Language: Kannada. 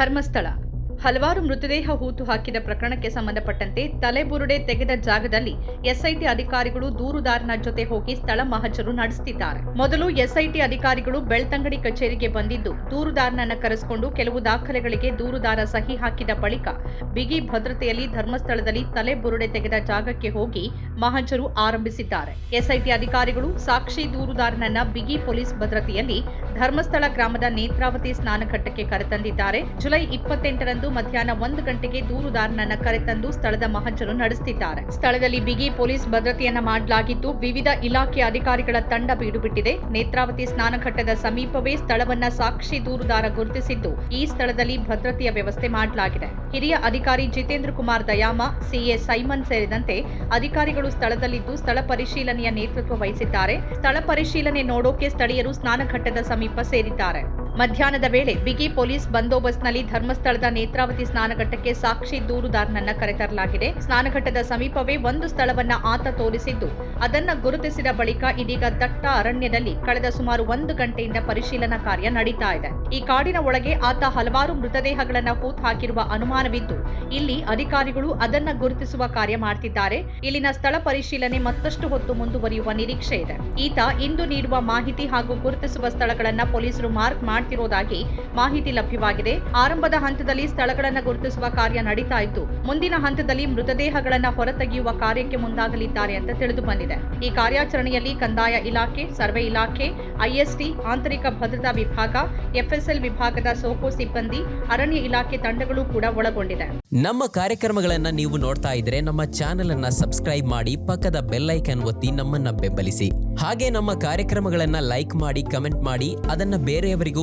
ಧರ್ಮಸ್ಥಳ ಹಲವಾರು ಮೃತದೇಹ ಹೂತು ಹಾಕಿದ ಪ್ರಕರಣಕ್ಕೆ ಸಂಬಂಧಪಟ್ಟಂತೆ ತಲೆಬುರುಡೆ ತೆಗೆದ ಜಾಗದಲ್ಲಿ ಎಸ್ಐಟಿ ಅಧಿಕಾರಿಗಳು ದೂರುದಾರನ ಜೊತೆ ಹೋಗಿ ಸ್ಥಳ ಮಹಜರು ನಡೆಸುತ್ತಿದ್ದಾರೆ ಮೊದಲು ಎಸ್ಐಟಿ ಅಧಿಕಾರಿಗಳು ಬೆಳ್ತಂಗಡಿ ಕಚೇರಿಗೆ ಬಂದಿದ್ದು, ದೂರುದಾರನನ್ನು ಕರೆಸಿಕೊಂಡು ಕೆಲವು ದಾಖಲೆಗಳಿಗೆ ದೂರುದಾರ ಸಹಿ ಹಾಕಿದ ಬಳಿಕ ಬಿಗಿ ಭದ್ರತೆಯಲ್ಲಿ ಧರ್ಮಸ್ಥಳದಲ್ಲಿ ತಲೆಬುರುಡೆ ತೆಗೆದ ಜಾಗಕ್ಕೆ ಹೋಗಿ ಮಹಜರು ಆರಂಭಿಸಿದ್ದಾರೆ. ಎಸ್ಐಟಿ ಅಧಿಕಾರಿಗಳು ಸಾಕ್ಷಿ ದೂರುದಾರನನ್ನ ಬಿಗಿ ಪೊಲೀಸ್ ಭದ್ರತೆಯಲ್ಲಿ ಧರ್ಮಸ್ಥಳ ಗ್ರಾಮದ ನೇತ್ರಾವತಿ ಸ್ನಾನಘಟ್ಟಕ್ಕೆ ಕರೆತಂದಿದ್ದಾರೆ. ಜುಲೈ ಇಪ್ಪತ್ತೆಂಟರಂದು ಮಧ್ಯಾಹ್ನ ಒಂದು ಗಂಟೆಗೆ ದೂರುದಾರನನ್ನ ಕರೆತಂದು ಸ್ಥಳದ ಮಹಜರು ನಡೆಸುತ್ತಿದ್ದಾರೆ ಸ್ಥಳದಲ್ಲಿ ಬಿಗಿ ಪೊಲೀಸ್ ಭದ್ರತೆಯನ್ನ ಮಾಡಲಾಗಿದ್ದು ವಿವಿಧ ಇಲಾಖೆ ಅಧಿಕಾರಿಗಳ ತಂಡ ಬೀಡುಬಿಟ್ಟಿದೆ. ನೇತ್ರಾವತಿ ಸ್ನಾನಘಟ್ಟದ ಸಮೀಪವೇ ಸ್ಥಳವನ್ನ ಸಾಕ್ಷಿ ದೂರುದಾರ ಗುರುತಿಸಿದ್ದು ಈ ಸ್ಥಳದಲ್ಲಿ ಭದ್ರತೆಯ ವ್ಯವಸ್ಥೆ ಮಾಡಲಾಗಿದೆ. ಹಿರಿಯ ಅಧಿಕಾರಿ Jitendra Kumar Dayama, C A Simon ಸೇರಿದಂತೆ ಅಧಿಕಾರಿಗಳು ಸ್ಥಳದಲ್ಲಿದ್ದು ಸ್ಥಳ ಪರಿಶೀಲನೆಯ ನೇತೃತ್ವ ವಹಿಸಿದ್ದಾರೆ. ಸ್ಥಳ ಪರಿಶೀಲನೆ ನೋಡೋಕೆ ಸ್ಥಳೀಯರು ಸ್ನಾನಘಟ್ಟದ ಸಮೀಪ ಸೇರಿದ್ದಾರೆ. ಮಧ್ಯಾಹ್ನದ ವೇಳೆ ಬಿಗಿ ಪೊಲೀಸ್ ಬಂದೋಬಸ್ತ್ನಲ್ಲಿ ಧರ್ಮಸ್ಥಳದ ನೇತ್ರಾವತಿ ಸ್ನಾನಘಟ್ಟಕ್ಕೆ ಸಾಕ್ಷಿ ದೂರುದಾರನನ್ನ ಕರೆತರಲಾಗಿದೆ. ಸ್ನಾನಘಟ್ಟದ ಸಮೀಪವೇ ಒಂದು ಸ್ಥಳವನ್ನ ಆತ ತೋರಿಸಿದ್ದು, ಅದನ್ನ ಗುರುತಿಸಿದ ಬಳಿಕ ಇದೀಗ ದಟ್ಟ ಅರಣ್ಯದಲ್ಲಿ ಕಳೆದ ಸುಮಾರು ಒಂದು ಗಂಟೆಯಿಂದ ಪರಿಶೀಲನಾ ಕಾರ್ಯ ನಡೀತಾ ಇದೆ. ಈ ಕಾಡಿನ ಒಳಗೆ ಆತ ಹಲವಾರು ಮೃತದೇಹಗಳನ್ನ ಹೂತ್ ಹಾಕಿರುವ ಅನುಮಾನವಿದ್ದು, ಇಲ್ಲಿ ಅಧಿಕಾರಿಗಳು ಅದನ್ನ ಗುರುತಿಸುವ ಕಾರ್ಯ ಮಾಡ್ತಿದ್ದಾರೆ. ಇಲ್ಲಿನ ಸ್ಥಳ ಪರಿಶೀಲನೆ ಮತ್ತಷ್ಟು ಹೊತ್ತು ಮುಂದುವರಿಯುವ ನಿರೀಕ್ಷೆ ಇದೆ. ಈತ ಇಂದು ನೀಡುವ ಮಾಹಿತಿ ಹಾಗೂ ಗುರುತಿಸುವ ಸ್ಥಳಗಳನ್ನ ಪೊಲೀಸರು ಮಾರ್ಕ್ ಮಾಡ್ತಿರೋದಾಗಿ ಮಾಹಿತಿ ಲಭ್ಯವಾಗಿದೆ. ಆರಂಭದ ಹಂತದಲ್ಲಿ ಸ್ಥಳಗಳನ್ನು ಗುರುತಿಸುವ ಕಾರ್ಯ ನಡೀತಾ ಇತ್ತು ಮುಂದಿನ ಹಂತದಲ್ಲಿ ಮೃತದೇಹಗಳನ್ನು ಹೊರತೆಗೆಯುವ ಕಾರ್ಯಕ್ಕೆ ಮುಂದಾಗಲಿದ್ದಾರೆ ಅಂತ ತಿಳಿದು ಬಂದಿದೆ. ಈ ಕಾರ್ಯಾಚರಣೆಯಲ್ಲಿ ಕಂದಾಯ ಇಲಾಖೆ, ಸರ್ವೆ ಇಲಾಖೆ ಐಎಸ್ಟಿ ಆಂತರಿಕ ಭದ್ರತಾ ವಿಭಾಗ ಎಫ್ಎಸ್ಎಲ್ ವಿಭಾಗದ ಸೋಕೋ ಸಿಬ್ಬಂದಿ, ಅರಣ್ಯ ಇಲಾಖೆ ತಂಡಗಳು ಕೂಡ ಒಳಗೊಂಡಿದೆ. ನಮ್ಮ ಕಾರ್ಯಕ್ರಮಗಳನ್ನ ನೀವು ನೋಡ್ತಾ ಇದ್ರೆ ನಮ್ಮ ಚಾನೆಲ್ ಅನ್ನ ಸಬ್ಸ್ಕ್ರೈಬ್ ಮಾಡಿ ಪಕ್ಕದ ಬೆಲ್ ಐಕನ್ ಒತ್ತಿ ನಮ್ಮನ್ನ ಬೆಂಬಲಿಸಿ. ಹಾಗೆ ನಮ್ಮ ಕಾರ್ಯಕ್ರಮಗಳನ್ನ ಲೈಕ್ ಮಾಡಿ, ಕಮೆಂಟ್ ಮಾಡಿ, ಅದನ್ನ ಬೇರೆಯವರಿಗೂ